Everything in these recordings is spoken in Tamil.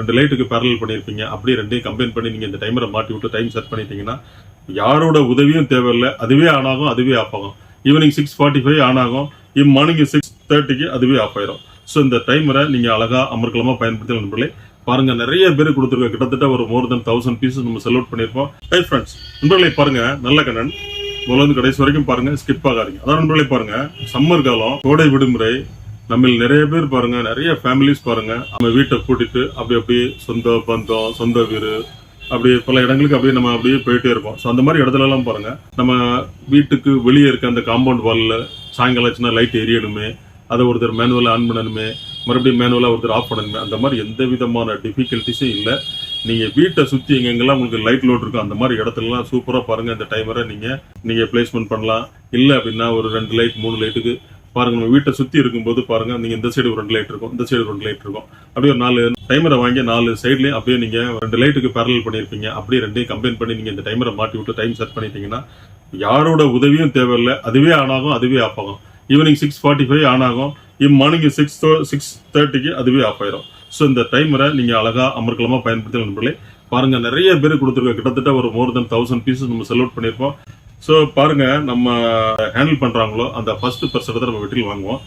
ரெண்டு லைட்டுக்கு பேரல் பண்ணியிருப்பீங்க. அப்படியே ரெண்டையும் கம்பைன் பண்ணி நீங்கள் இந்த டைமரை மாட்டி விட்டு டைம் செட் பண்ணிட்டீங்கன்னா யாரோட உதவியும் தேவையில்லை. அதுவே ஆன் ஆகும் அதுவே ஆஃப் ஆகும். Evening six forty five on ஆகும் இம் மார்னிங் சிக்ஸ் தேர்ட்டிக்கு அதுவே ஆஃப் ஆயிரும். ஸோ இந்த டைமரை நீங்க அழகா அமர்க்கலமாக பயன்படுத்தி நண்பர்களே பாருங்க நிறைய பேர் கொடுத்துருக்க கிட்டத்தட்ட ஒரு மோர் தென் தௌசண்ட் பீஸஸ் நம்ம செல் அவுட் பண்ணியிருப்போம். ஹை ஃப்ரெண்ட்ஸ் நண்பர்களை பாருங்க நல்ல கண்ணன். முதல்ல கடைசி வரைக்கும் பாருங்க ஸ்கிப் ஆகாதீங்க. அதான் நண்பர்களே பாருங்க சம்மர் காலம் கோடை விடுமுறை நம்ம நிறைய பேர் பாருங்க நிறைய ஃபேமிலிஸ் பாருங்க. நம்ம வீட்டை கூட்டிட்டு அப்படி அப்படியே சொந்த பந்தம் சொந்த வீடு அப்படியே பல இடங்களுக்கு அப்படியே நம்ம அப்படியே போயிட்டே இருப்போம். ஸோ அந்த மாதிரி இடத்துல எல்லாம் பாருங்க நம்ம வீட்டுக்கு வெளியே இருக்க அந்த காம்பவுண்ட் வால்ல சாயங்காலம் ஆச்சுன்னா லைட் எரியணுமே அதை ஒருத்தர் மேனுவலாக ஆன் பண்ணணுமே மறுபடியும் மேனுவலாக ஒருத்தர் ஆஃப் பண்ணணுமே அந்த மாதிரி எந்த விதமான டிஃபிகல்ட்டிஸும் இல்லை. நீங்கள் வீட்டை சுற்றி எங்கெங்கெல்லாம் உங்களுக்கு லைட் லோட் இருக்கும் அந்த மாதிரி இடத்துலலாம் சூப்பராக பாருங்கள் இந்த டைமரை நீங்கள் நீங்கள் பிளேஸ்மெண்ட் பண்ணலாம். இல்லை அப்படின்னா ஒரு ரெண்டு லைட் மூணு லைட்டுக்கு பாருங்க நம்ம வீட்டை சுற்றி இருக்கும்போது பாருங்க நீங்கள் இந்த சைடு ஒரு ரெண்டு லைட் இருக்கும் இந்த சைடு ஒரு ரெண்டு லைட் இருக்கும். அப்படியே ஒரு நாலு டைமரை வாங்கி நாலு சைட்லேயும் அப்படியே நீங்கள் ரெண்டு லைட்டுக்கு பேரல் பண்ணியிருப்பீங்க. அப்படியே ரெண்டையும் கம்பைன் பண்ணி நீங்கள் இந்த டைமரை மாட்டி விட்டு டைம் செட் பண்ணிட்டீங்கன்னா யாரோட உதவியும் தேவையில்லை. அதுவே ஆன் ஆகும் அதுவே ஆஃப் ஆகும். Evening six forty five on ஆகும். இம் மார்னிங் சிக்ஸ் சிக்ஸ் தேர்ட்டிக்கு அதுவே ஆஃப் ஆயிரும். ஸோ இந்த டைமரை நீங்கள் அழகாக அமர்க்கலமாக பயன்படுத்தி நண்பர்களே பாருங்க நிறைய பேர் கொடுத்துருக்க கிட்டத்தட்ட ஒரு மோர் தென் தௌசண்ட் பீசஸ் நம்ம செல் அவுட் பண்ணியிருப்போம். ஸோ பாருங்க நம்ம ஹேண்டில் பண்ணுறாங்களோ அந்த ஃபர்ஸ்ட் பர்சன்ட் தான் நம்ம வெட்டில் வாங்குவோம்.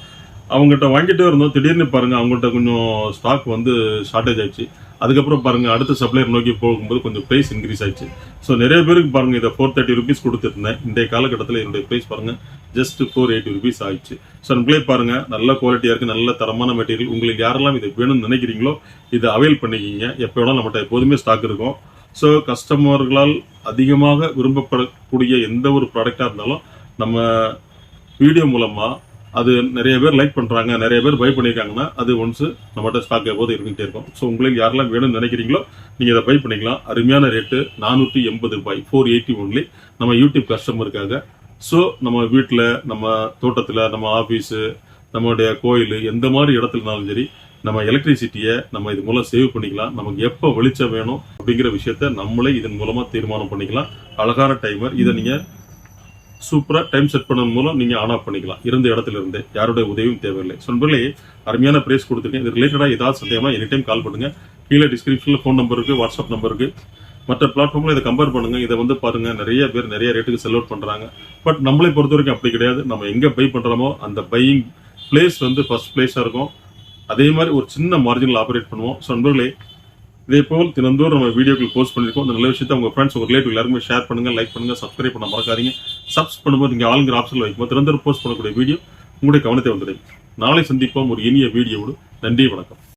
அவங்ககிட்ட வாங்கிட்டே இருந்தோம். திடீர்னு பாருங்க அவங்ககிட்ட கொஞ்சம் ஸ்டாக் வந்து ஷார்ட்டேஜ் ஆயிடுச்சு. அதுக்கப்புறம் பாருங்க அடுத்த சப்ளையர் நோக்கி போகும்போது கொஞ்சம் ப்ரைஸ் இன்க்ரீஸ் ஆயிடுச்சு. ஸோ நிறைய பேருக்கு பாருங்க இதை ஃபோர் தேர்ட்டி ருபீஸ் கொடுத்துருந்தேன் இன்றைய காலகட்டத்தில் என்னுடைய ப்ரைஸ் பாருங்க ஜஸ்ட் ஃபோர் எயிட்டி ருபீஸ் ஆயிடுச்சு. ஸோ நம்மளே பாருங்க நல்ல குவாலிட்டியா இருக்கு நல்ல தரமான மெட்டீரியல் உங்களுக்கு யாரெல்லாம் இது வேணும்னு நினைக்கிறீங்களோ இதை அவைல் பண்ணிக்கிங்க. எப்போ வேணாலும் நம்மகிட்ட எப்போதுமே ஸ்டாக் இருக்கும். ஸோ கஸ்டமர்களால் அதிகமாக விரும்பப்படக்கூடிய எந்த ஒரு ப்ராடக்டாக இருந்தாலும் நம்ம வீடியோ மூலமாக அது நிறைய பேர் லைக் பண்ணுறாங்க நிறைய பேர் பை பண்ணியிருக்காங்கன்னா அது ஒன்ஸ் நம்மகிட்ட ஸ்டாக் எப்போது இருந்துகிட்டே இருக்கும். ஸோ உங்களுக்கு யாரெல்லாம் வேணும்னு நினைக்கிறீங்களோ நீங்கள் இதை பை பண்ணிக்கலாம். அருமையான ரேட்டு நானூற்றி எண்பது ரூபாய் ஃபோர் எயிட்டி ஒன்லி நம்ம யூடியூப் கஸ்டமருக்காக ஸோ நம்ம வீட்டில் நம்ம தோட்டத்தில் நம்ம ஆஃபீஸு நம்மளுடைய கோயில் எந்த மாதிரி இடத்துலனாலும் சரி நம்ம எலக்ட்ரிசிட்டியை நம்ம இது மூலம் சேவ் பண்ணிக்கலாம். நமக்கு எப்போ வெளிச்சம் வேணும் அப்படிங்கிற விஷயத்த நம்மளே இதன் மூலமாக தீர்மானம் பண்ணிக்கலாம். அழகான டைமர் இதை நீங்கள் சூப்பராக டைம் செட் பண்ணது மூலம் நீங்கள் ஆன் ஆஃப் பண்ணிக்கலாம். இருந்த இடத்துல இருந்தே யாருடைய உதவியும் தேவையில்லை. சொன்பர்களே அருமையான பிரைஸ் கொடுத்துருக்கேன். இது ரிலேட்டடாக ஏதாவது சந்தேகமாக எனி டைம் கால் பண்ணுங்க. கீழே டிஸ்கிரிப்ஷனில் ஃபோன் நம்பர் இருக்குது வாட்ஸ்அப் நம்பர் இருக்குது மற்ற பிளாட்ஃபார்மில் இதை கம்பேர் பண்ணுங்கள் இதை வந்து பாருங்கள் நிறைய பேர் நிறைய ரேட்டுக்கு செல் அவுட் பண்ணுறாங்க பட் நம்மளை பொறுத்த வரைக்கும் அப்படி கிடையாது. நம்ம எங்கே பை பண்ணுறோமோ அந்த பையிங் பிளேஸ் வந்து ஃபஸ்ட் பிளேஸாக இருக்கும். அதே மாதிரி ஒரு சின்ன மார்ஜினில் ஆப்ரேட் பண்ணுவோம். ஸோ நண்பர்களே இதே போல் தினந்தோறும் நம்ம வீடியோக்கள் போஸ்ட் பண்ணியிருக்கோம். அந்த நல்ல விஷயத்தை உங்கள் ஃப்ரெண்ட்ஸ் உங்கள் ரிலேட்டிவ் எல்லாருமே ஷேர் பண்ணுங்க லைக் பண்ணுங்கள் சப்ஸ்கிரைப் பண்ண மறக்காதீங்க. சப்ஸ் பண்ணும்போது இங்கே ஆளுங்கிற ஆப்ஷன் வைக்கும்போது தினந்தோறும் போஸ்ட் பண்ணக்கூடிய வீடியோ உங்களுடைய கவனத்தை வந்துடும் நாளை சந்திப்போம் ஒரு இனிய வீடியோவோடு. நன்றி வணக்கம்.